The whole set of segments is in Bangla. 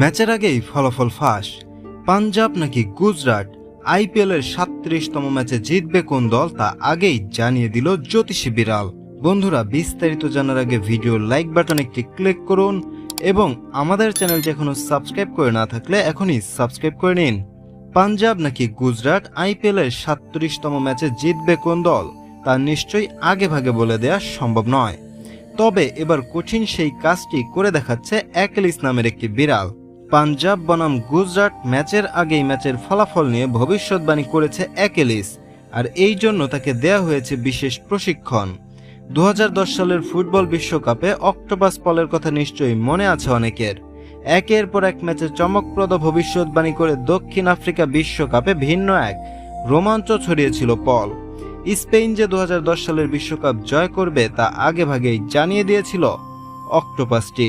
ম্যাচের আগেই ফলাফল ফাঁস। পাঞ্জাব নাকি গুজরাট আইপিএল এর সাতত্রিশতম ম্যাচে জিতবে কোন দল তা আগেই জানিয়ে দিল জ্যোতিষী বিড়াল। বন্ধুরা, বিস্তারিত জানার আগে ভিডিও লাইক বাটন একটি ক্লিক করুন এবং আমাদের চ্যানেলটি এখনও সাবস্ক্রাইব করে না থাকলে এখনই সাবস্ক্রাইব করে নিন। পাঞ্জাব নাকি গুজরাট আইপিএল এর সাতত্রিশতম ম্যাচে জিতবে কোন দল তা নিশ্চয়ই আগে ভাগে বলে দেওয়া সম্ভব নয়। তবে এবার কঠিন সেই কাজটি করে দেখাচ্ছে অ্যাকেলিস নামের একটি বিড়াল। পাঞ্জাব বনাম গুজরাট ম্যাচের আগেই ম্যাচের ফলাফল নিয়ে ভবিষ্যৎবাণী করেছে অ্যাকেলিস, আর এই জন্য তাকে দেয়া হয়েছে বিশেষ প্রশিক্ষণ। দু হাজার দশ সালের ফুটবল বিশ্বকাপে অক্টোপাস পলের কথা নিশ্চয়ই মনে আছে অনেকের। একের পর এক ম্যাচে চমকপ্রদ ভবিষ্যৎবাণী করে দক্ষিণ আফ্রিকা বিশ্বকাপে ভিন্ন এক রোমাঞ্চ ছড়িয়েছিল পল। স্পেন যে দু হাজার দশ সালের বিশ্বকাপ জয় করবে তা আগে ভাগেই জানিয়ে দিয়েছিল অক্টোপাসটি।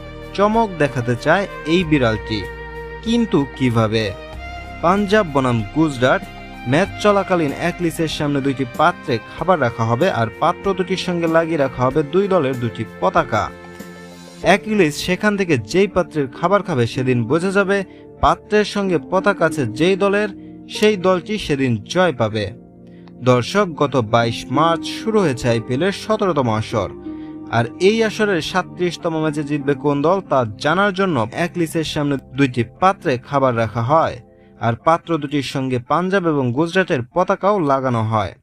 চমক দেখাতে চায় এই বিড়ালটি। কিন্তু কীভাবে? পাঞ্জাব বনাম গুজরাট, ম্যাচ চলাকালীন অ্যাকলিসের সামনে দুইটি পাত্রে খাবার রাখা হবে আর পাত্র দুটির সঙ্গে লাগিয়ে রাখা হবে দুই দলের দুটি পতাকা। অ্যাকিলিস সেখান থেকে যেই পাত্রের খাবার খাবে সেদিন বোঝা যাবে পাত্রের সঙ্গে পতাকা আছে যেই দলের, সেই দলটি সেদিন জয় পাবে। দর্শক, গত বাইশ মার্চ শুরু হয়েছে আইপিএলের সতেরোতম আসর। আর এই আসরের সাতত্রিশতম ম্যাচে জিতবে কোন দল তা জানার জন্য অ্যাকলিসের সামনে দুইটি পাত্রে খাবার রাখা হয় আর পাত্র দুটির সঙ্গে পাঞ্জাব এবং গুজরাটের পতাকাও লাগানো হয়।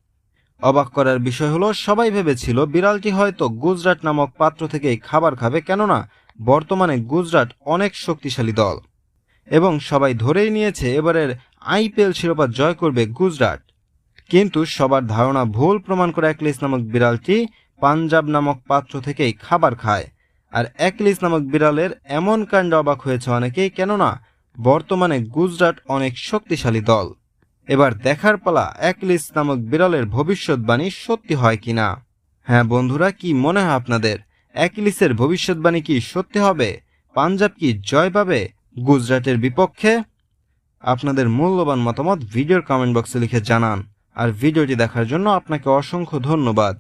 অবাক করার বিষয় হলো, সবাই ভেবেছিল বিড়ালটি হয়তো গুজরাট নামক পাত্র থেকেই খাবার খাবে, কেননা বর্তমানে গুজরাট অনেক শক্তিশালী দল। এবং সবাই ধরেই নিয়েছে, এবারের আইপিএল শিরোপা জয় করবে গুজরাট। কিন্তু সবার ধারণা ভুল প্রমাণ করে অ্যাকলিস নামক বিড়ালটি পাঞ্জাব নামক পাত্র থেকেই খাবার খায়। আর অ্যাকলিস নামক বিড়ালের এমন কাণ্ড অবাক হয়েছে অনেকেই, কেননা বর্তমানে গুজরাট অনেক শক্তিশালী দল। এবার দেখার পালা অ্যাকলিস নামক বিড়ালের ভবিষ্যৎবাণী সত্যি হয় কিনা? হ্যাঁ বন্ধুরা, কি মনে হয় আপনাদের? অ্যাকলিসের ভবিষ্যৎবাণী কি সত্যি হবে? পাঞ্জাব কি জয় পাবে গুজরাটের বিপক্ষে? আপনাদের মূল্যবান মতামত ভিডিওর কমেন্ট বক্সে লিখে জানান। আর ভিডিওটি দেখার জন্য আপনাকে অসংখ্য ধন্যবাদ।